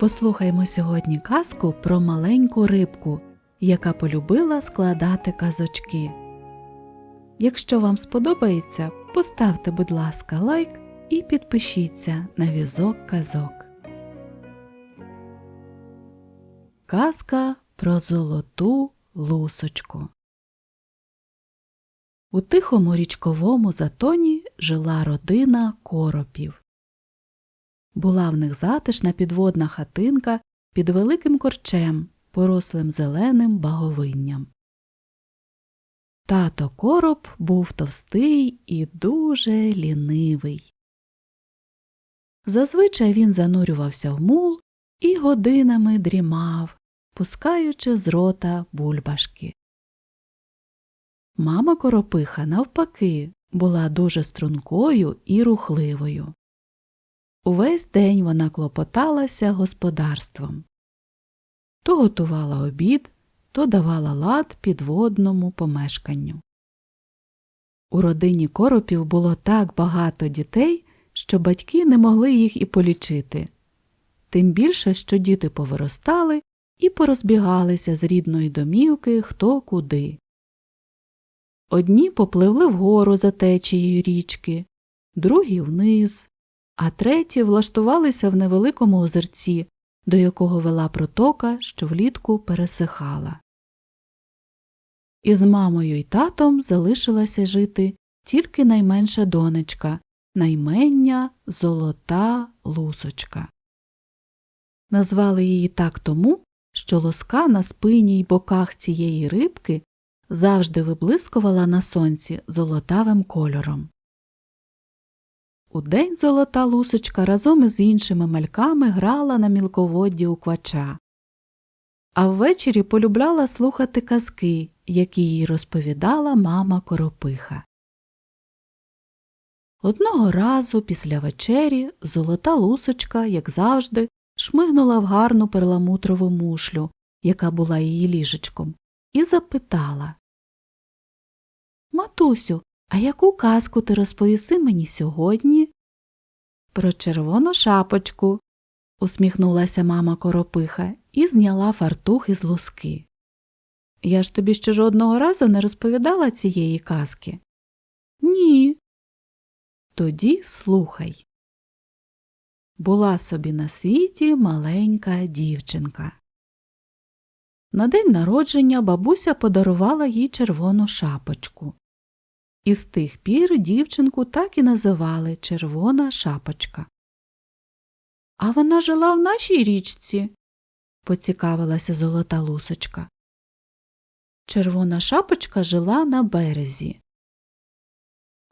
Послухаймо сьогодні казку про маленьку рибку, яка полюбила складати казочки. Якщо вам сподобається, поставте, будь ласка, лайк і підпишіться на візок казок. Казка про золоту лусочку. У тихому річковому затоні жила родина коропів. Була в них затишна підводна хатинка під великим корчем, порослим зеленим баговинням. Тато короб був товстий і дуже лінивий. Зазвичай він занурювався в мул і годинами дрімав, пускаючи з рота бульбашки. Мама коропиха, навпаки, була дуже стрункою і рухливою. Увесь день вона клопоталася господарством. То готувала обід, то давала лад підводному помешканню. У родині коропів було так багато дітей, що батьки не могли їх і полічити. Тим більше, що діти повиростали і порозбігалися з рідної домівки хто куди. Одні попливли вгору за течією річки, другі вниз, а треті влаштувалися в невеликому озерці, до якого вела протока, що влітку пересихала. Із мамою й татом залишилася жити тільки найменша донечка, наймення золота лусочка. Назвали її так тому, що лоска на спині й боках цієї рибки завжди виблискувала на сонці золотавим кольором. Удень золота лусочка разом із іншими мальками грала на мілководді у квача, а ввечері полюбляла слухати казки, які їй розповідала мама коропиха. Одного разу після вечері золота лусочка, як завжди, шмигнула в гарну перламутрову мушлю, яка була її ліжечком, і запитала Матусю, а яку казку ти розповіси мені сьогодні? Про червону шапочку, усміхнулася мама коропиха і зняла фартух із луски. Я ж тобі ще жодного разу не розповідала цієї казки. Ні. Тоді слухай. Була собі на світі маленька дівчинка. На день народження бабуся подарувала їй червону шапочку. І з тих пір дівчинку так і називали Червона шапочка. А вона жила в нашій річці, поцікавилася золота лусочка. Червона шапочка жила на березі.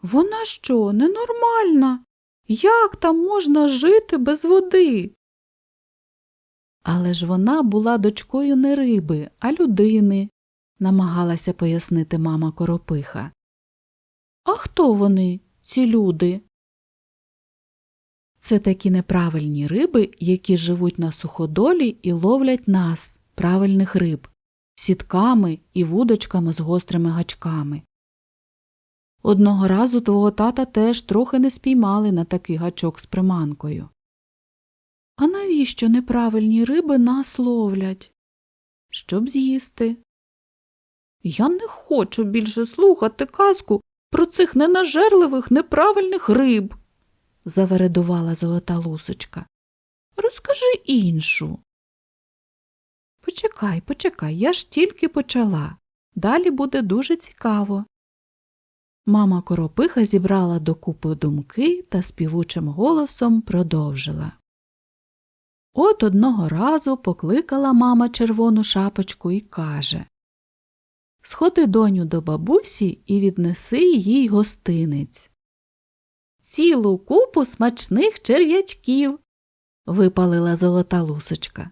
Вона що, ненормальна? Як там можна жити без води? Але ж вона була дочкою не риби, а людини, намагалася пояснити мама коропиха. А хто вони, ці люди? Це такі неправильні риби, які живуть на суходолі і ловлять нас, правильних риб, сітками і вудочками з гострими гачками. Одного разу твого тата теж трохи не спіймали на такий гачок з приманкою. А навіщо неправильні риби нас ловлять? Щоб з'їсти. Я не хочу більше слухати казку про цих ненажерливих неправильних риб, завередувала золота лусочка. Розкажи іншу. Почекай, почекай, я ж тільки почала. Далі буде дуже цікаво. Мама коропиха зібрала докупи думки та співучим голосом продовжила. От одного разу покликала мама червону шапочку і каже Сходи доню до бабусі і віднеси їй гостинець. Цілу купу смачних черв'ячків. випалила золота лусочка.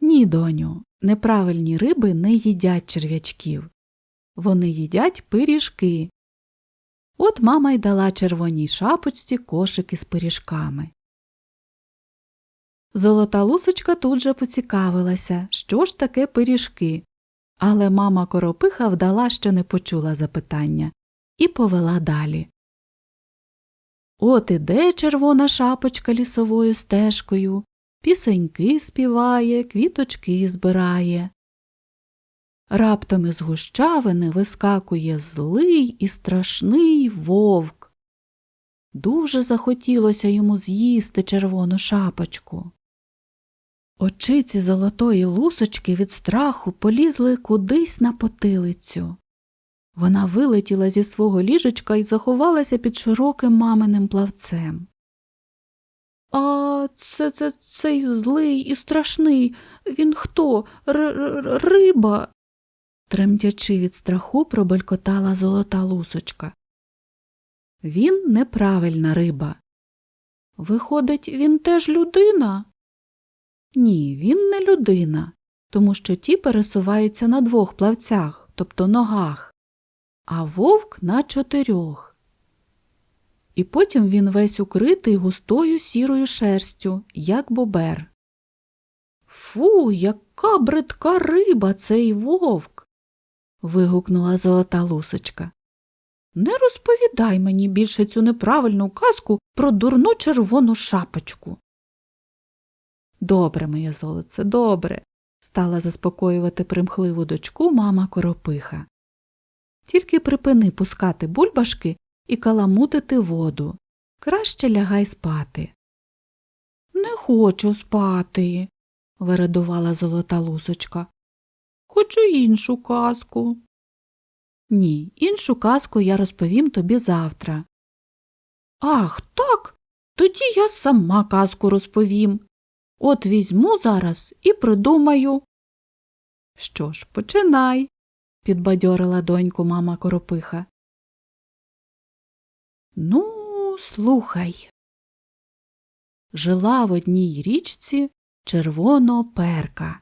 Ні, доню, неправильні риби не їдять черв'ячків. Вони їдять пиріжки. От мама й дала червоній шапочці кошики з пиріжками. Золота лусочка тут же поцікавилася, що ж таке пиріжки, але мама коропиха вдала, що не почула запитання, і повела далі. От іде червона шапочка лісовою стежкою пісеньки співає, квіточки збирає. Раптом із гущавини вискакує злий і страшний вовк. Дуже захотілося йому з'їсти червону шапочку. Очиці золотої лусочки від страху полізли кудись на потилицю. Вона вилетіла зі свого ліжечка і заховалася під широким маминим плавцем. А це це цей злий і страшний. Він хто? Р -р Риба. Тремтячи від страху, пробелькотала золота лусочка. Він неправильна риба. Виходить, він теж людина? Ні, він не людина, тому що ті пересуваються на двох плавцях, тобто ногах, а вовк на чотирьох. І потім він весь укритий густою сірою шерстю, як бобер. Фу, яка бридка риба цей вовк. вигукнула золота лусочка. Не розповідай мені більше цю неправильну казку про дурну червону шапочку. Добре, моє золоце, добре, стала заспокоювати примхливу дочку мама Коропиха. Тільки припини пускати бульбашки і каламутити воду. Краще лягай спати. Не хочу спати, вередувала золота лусочка. Хочу іншу казку. Ні, іншу казку я розповім тобі завтра. Ах, так. Тоді я сама казку розповім. От візьму зараз і придумаю. Що ж, починай, підбадьорила доньку мама Коропиха. Ну, слухай. Жила в одній річці червоноперка.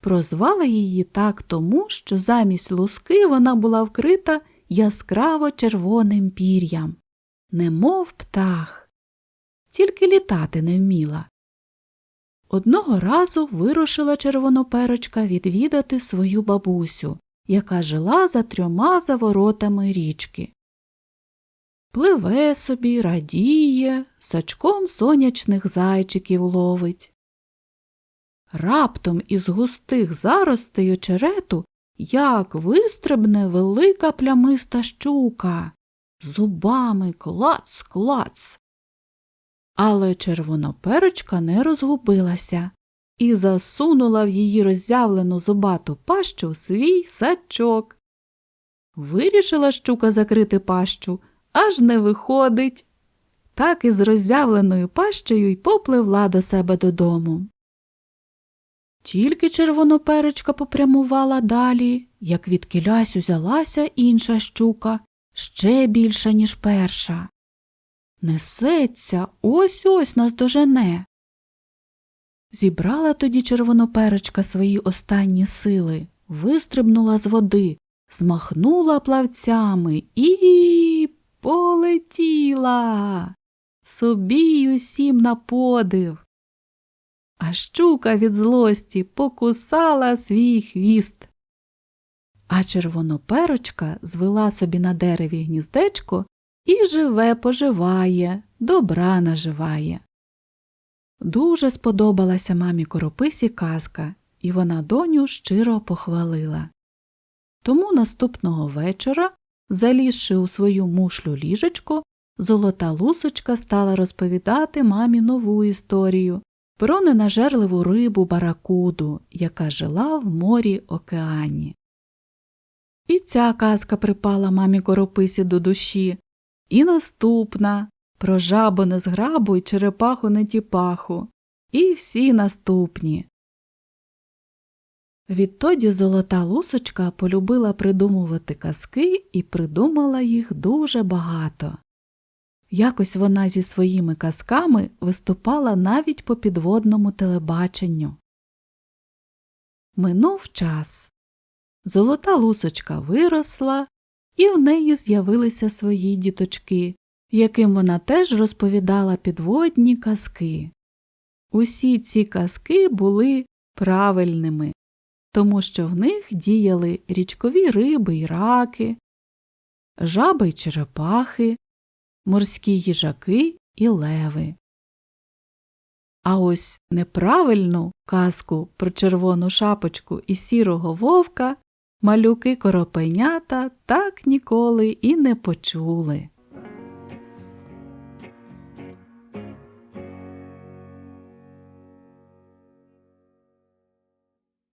Прозвала її так тому, що замість луски вона була вкрита яскраво червоним пір'ям, немов птах, тільки літати не вміла. Одного разу вирушила червоноперочка відвідати свою бабусю, яка жила за трьома заворотами річки. Пливе собі, радіє, сачком сонячних зайчиків ловить. Раптом із густих заростей очерету як вистрибне велика плямиста щука, зубами клац клац. Але червоноперочка не розгубилася і засунула в її роззявлену зубату пащу свій сачок. Вирішила щука закрити пащу, аж не виходить. Так із роззявленою пащею й попливла до себе додому. Тільки червоноперечка попрямувала далі, як від кілясь узялася інша щука, ще більша, ніж перша. Несеться, ось ось наздожене. Зібрала тоді червоноперечка свої останні сили, вистрибнула з води, змахнула плавцями і полетіла. Собі й усім на подив. А щука від злості покусала свій хвіст. А червоноперочка звела собі на дереві гніздечко і живе поживає, добра наживає. Дуже сподобалася мамі корописі казка, і вона доню щиро похвалила. Тому наступного вечора, залізши у свою мушлю ліжечко, золота лусочка стала розповідати мамі нову історію про ненажерливу рибу баракуду, яка жила в морі океані. І ця казка припала мамі корописі до душі, і наступна про жабу незграбу й черепаху нетіпаху, і всі наступні. Відтоді золота лусочка полюбила придумувати казки і придумала їх дуже багато. Якось вона зі своїми казками виступала навіть по підводному телебаченню. Минув час. Золота лусочка виросла, і в неї з'явилися свої діточки, яким вона теж розповідала підводні казки. Усі ці казки були правильними, тому що в них діяли річкові риби й раки, жаби й черепахи, морські їжаки і леви. А ось неправильну казку про червону шапочку і сірого вовка малюки коропенята так ніколи і не почули.